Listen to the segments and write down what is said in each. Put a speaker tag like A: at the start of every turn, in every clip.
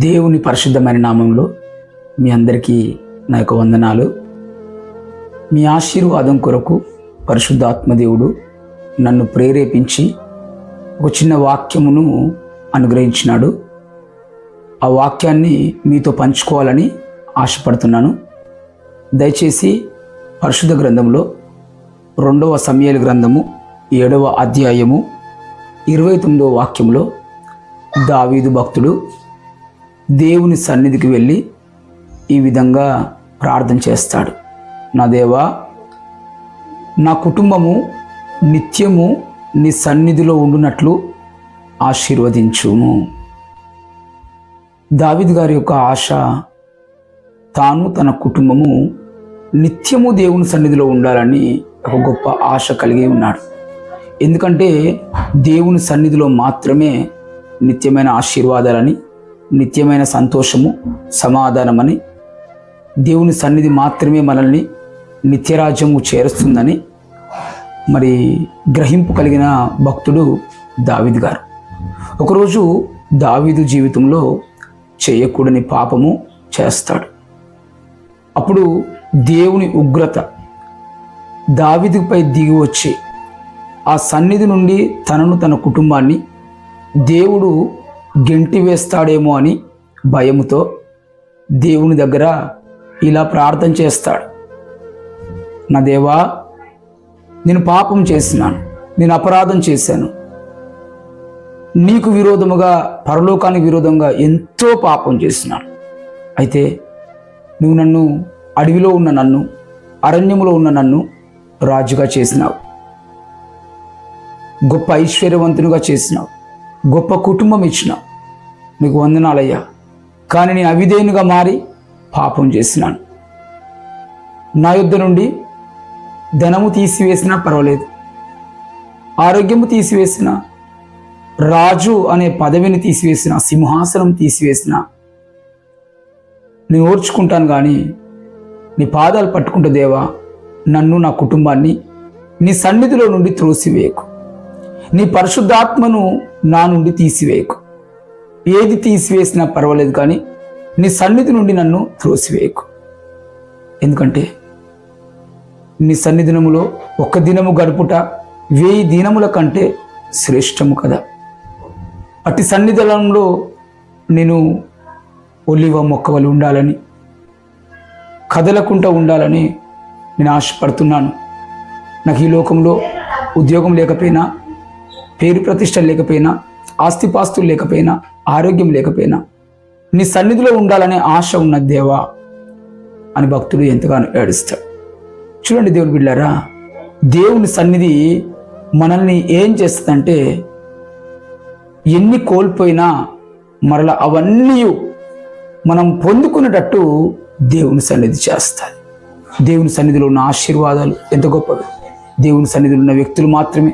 A: దేవుని పరిశుద్ధమైన నామంలో మీ అందరికీ నా యొక్క వందనాలు. మీ ఆశీర్వాదం కొరకు పరిశుద్ధాత్మదేవుడు నన్ను ప్రేరేపించి ఒక చిన్న వాక్యమును అనుగ్రహించినాడు. ఆ వాక్యాన్ని మీతో పంచుకోవాలని ఆశపడుతున్నాను. దయచేసి పరిశుద్ధ గ్రంథంలో రెండవ సమయాల గ్రంథము ఏడవ అధ్యాయము ఇరవై తొమ్మిదవ వాక్యంలో దావీదు భక్తుడు దేవుని సన్నిధికి వెళ్ళి ఈ విధంగా ప్రార్థన చేస్తాడు. నా దేవా నా కుటుంబము నిత్యము నీ సన్నిధిలో ఉండునట్లు ఆశీర్వదించుము. దావిద్ గారి యొక్క ఆశ తాను తన కుటుంబము నిత్యము దేవుని సన్నిధిలో ఉండాలని ఒక గొప్ప ఆశ కలిగి ఉన్నాడు. ఎందుకంటే దేవుని సన్నిధిలో మాత్రమే నిత్యమైన ఆశీర్వాదాలని నిత్యమైన సంతోషము సమాధానమని దేవుని సన్నిధి మాత్రమే మనల్ని నిత్యరాజ్యము చేరుస్తుందని మరి గ్రహింపు కలిగిన భక్తుడు దావిద్ గారు. ఒకరోజు దావీదు జీవితంలో చేయకూడని పాపము చేస్తాడు. అప్పుడు దేవుని ఉగ్రత దావిదిపై దిగి వచ్చి ఆ సన్నిధి నుండి తనను తన కుటుంబాన్ని దేవుడు గెంటి వేస్తాడేమో అని భయముతో దేవుని దగ్గర ఇలా ప్రార్థన చేస్తాడు. నా దేవా నేను పాపం చేసినాను నేను అపరాధం చేశాను. నీకు విరోధముగా పరలోకానికి విరోధంగా ఎంతో పాపం చేసినాను. అయితే నువ్వు నన్ను అడవిలో ఉన్న నన్ను అరణ్యములో ఉన్న నన్ను రాజుగా చేసినావు. గొప్ప ఐశ్వర్యవంతునిగా చేసినావు. గొప్ప కుటుంబం ఇచ్చినావు. నీకు వందనాలయ్యా. కానీ నేను అవిధేయునిగా మారి పాపం చేసినాను నా యుద్ధ నుండి ధనము తీసివేసినా పర్వాలేదు. ఆరోగ్యము తీసివేసిన రాజు అనే పదవిని తీసివేసిన సింహాసనం తీసివేసిన నేను ఓర్చుకుంటాను కానీ నీ పాదాలు పట్టుకుంటే దేవా నన్ను నా కుటుంబాన్ని నీ సన్నిధిలో నుండి త్రోసివేయకు. నీ పరిశుద్ధాత్మను నా నుండి తీసివేయకు. ఏది తీసివేసినా పర్వాలేదు కానీ నీ సన్నిధి నుండి నన్ను త్రోసివేయకు. ఎందుకంటే నీ సన్నిధినములో ఒక్క దినము గడుపుట వేయి దినముల కంటే శ్రేష్టము కదా. అట్టి సన్నిధనంలో నేను ఒలివ మొక్కవలు ఉండాలని కదలకుండా ఉండాలని నేను ఆశపడుతున్నాను. నాకు ఈ లోకంలో ఉద్యోగం లేకపోయినా పేరు ప్రతిష్ట లేకపోయినా ఆస్తిపాస్తులు లేకపోయినా ఆరోగ్యం లేకపోయినా నీ సన్నిధిలో ఉండాలనే ఆశ ఉన్న దేవా అని భక్తుడు ఎంతగానో ఏడుస్తాడు. చూడండి దేవుని బిడ్డారా దేవుని సన్నిధి మనల్ని ఏం చేస్తుందంటే ఎన్ని కోల్పోయినా మరలా అవన్నీ మనం పొందుకునేటట్టు దేవుని సన్నిధి చేస్తుంది దేవుని సన్నిధిలో ఉన్న ఆశీర్వాదాలు ఎంత గొప్పవి. దేవుని సన్నిధిలో ఉన్న వ్యక్తులు మాత్రమే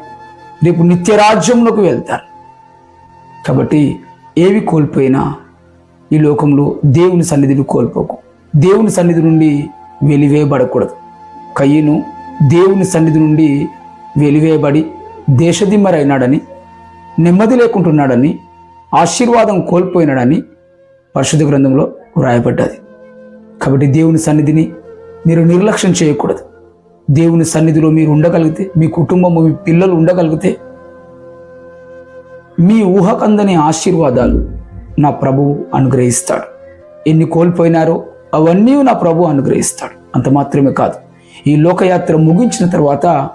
A: రేపు నిత్యరాజ్యంలోకి వెళ్తారు. కాబట్టి ఏవి కోల్పోయినా ఈ లోకంలో దేవుని సన్నిధిని కోల్పోకు. దేవుని సన్నిధి నుండి వెలివేయబడకూడదు. కయ్యను దేవుని సన్నిధి నుండి వెలివేయబడి దేశదిమ్మరైనాడని నెమ్మది లేకుంటున్నాడని ఆశీర్వాదం కోల్పోయినాడని పరిశుద్ధ గ్రంథంలో వ్రాయబడ్డది. కాబట్టి దేవుని సన్నిధిని మీరు నిర్లక్ష్యం చేయకూడదు. దేవుని సన్నిధిలో మీరు ఉండగలిగితే మీ కుటుంబము మీ పిల్లలు ఉండగలిగితే మీ ఊహకందని ఆశీర్వాదాలు నా ప్రభువు అనుగ్రహిస్తాడు. ఎన్ని కోల్పోయినారో అవన్నీ నా ప్రభు అనుగ్రహిస్తాడు. అంత మాత్రమే కాదు ఈ లోకయాత్ర ముగించిన తర్వాత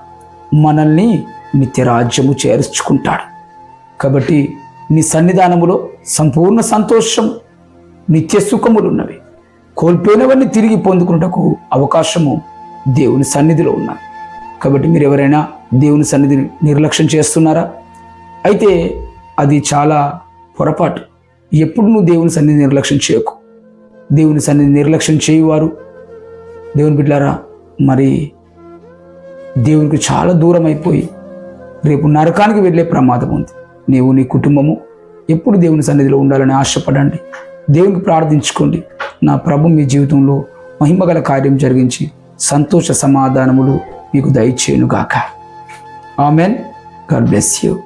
A: మనల్ని నిత్యరాజ్యము చేర్చుకుంటాడు. కాబట్టి నీ సన్నిధానములో సంపూర్ణ సంతోషం నిత్య సుఖములు ఉన్నవి కోల్పోయినవన్నీ తిరిగి పొందుకున్నటకు అవకాశము దేవుని సన్నిధిలో ఉన్నాయి కాబట్టి మీరు ఎవరైనా దేవుని సన్నిధిని నిర్లక్ష్యం చేస్తున్నారా? అయితే అది చాలా పొరపాటు. ఎప్పుడు నువ్వు దేవుని సన్నిధి నిర్లక్ష్యం చేయకు. దేవుని సన్నిధి నిర్లక్ష్యం చేయువారు. దేవుని బిడ్డారా మరి దేవునికి చాలా దూరం అయిపోయి రేపు నరకానికి వెళ్ళే ప్రమాదం ఉంది. నీవు నీ కుటుంబము ఎప్పుడు దేవుని సన్నిధిలో ఉండాలని ఆశపడండి. దేవునికి ప్రార్థించుకోండి. నా ప్రభు మీ జీవితంలో మహిమగల కార్యం జరిగించి సంతోష సమాధానములు మీకు దయచేయునుగాక. ఆమెన్. God bless you.